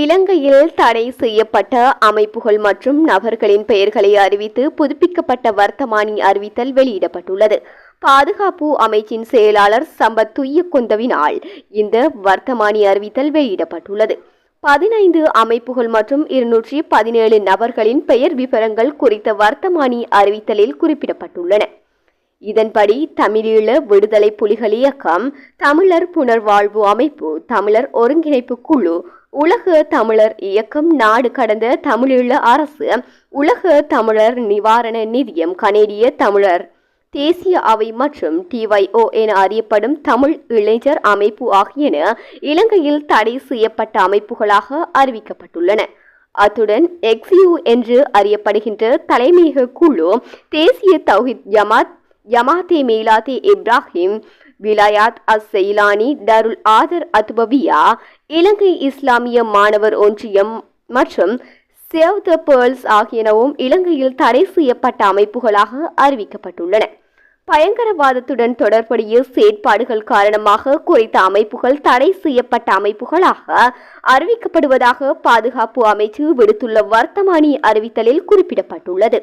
இலங்கையில் தடை செய்யப்பட்ட அமைப்புகள் மற்றும் நபர்களின் பெயர்களை அறிவித்து புதுப்பிக்கப்பட்ட வர்த்தமானி அறிவித்தல் வெளியிடப்பட்டுள்ளது. பாதுகாப்பு அமைச்சின் செயலாளர் சம்பத் துய்யக்குந்தவினால் இந்த வர்த்தமானி அறிவித்தல் வெளியிடப்பட்டுள்ளது. பதினைந்து அமைப்புகள் மற்றும் இருநூற்றி பதினேழு நபர்களின் பெயர் விவரங்கள் குறித்த வர்த்தமானி அறிவித்தலில் குறிப்பிடப்பட்டுள்ளன. இதன்படி தமிழீழ விடுதலை புலிகள் இயக்கம் தமிழர் புனர்வாழ்வு அமைப்பு தமிழர் ஒருங்கிணைப்பு குழு உலக தமிழர் இயக்கம் நாடு கடந்த தமிழீழ அரசு உலக தமிழர் நிவாரண நிதியம் கனேடிய தமிழர். தேசிய அவை மற்றும் டிவைஓ என அறியப்படும் தமிழ் இளைஞர் அமைப்பு ஆகியன இலங்கையில் தடை செய்யப்பட்ட அமைப்புகளாக அறிவிக்கப்பட்டுள்ளன. அத்துடன் எக்ஸ்யூ என்று அறியப்படுகின்ற தலைமையக குழு தேசிய தௌஹித் ஜமாத் ஜமாத்தே மீலாத்தே இப்ராஹிம் விலாயாத் அஸ் செய்லானி தருல் ஆதர் அத்பவியா இலங்கை இஸ்லாமிய மாணவர் ஒன்றியம் மற்றும் சேவ் த பேர்ல்ஸ் ஆகியனவும் இலங்கையில் தடை செய்யப்பட்ட அமைப்புகளாக அறிவிக்கப்பட்டுள்ளன. பயங்கரவாதத்துடன் தொடர்புடைய செயற்பாடுகள் காரணமாக குறித்த அமைப்புகள் தடை செய்யப்பட்ட அமைப்புகளாக அறிவிக்கப்படுவதாக பாதுகாப்பு அமைச்சு விடுத்துள்ள வர்த்தமானி அறிவித்தலில் குறிப்பிடப்பட்டுள்ளது.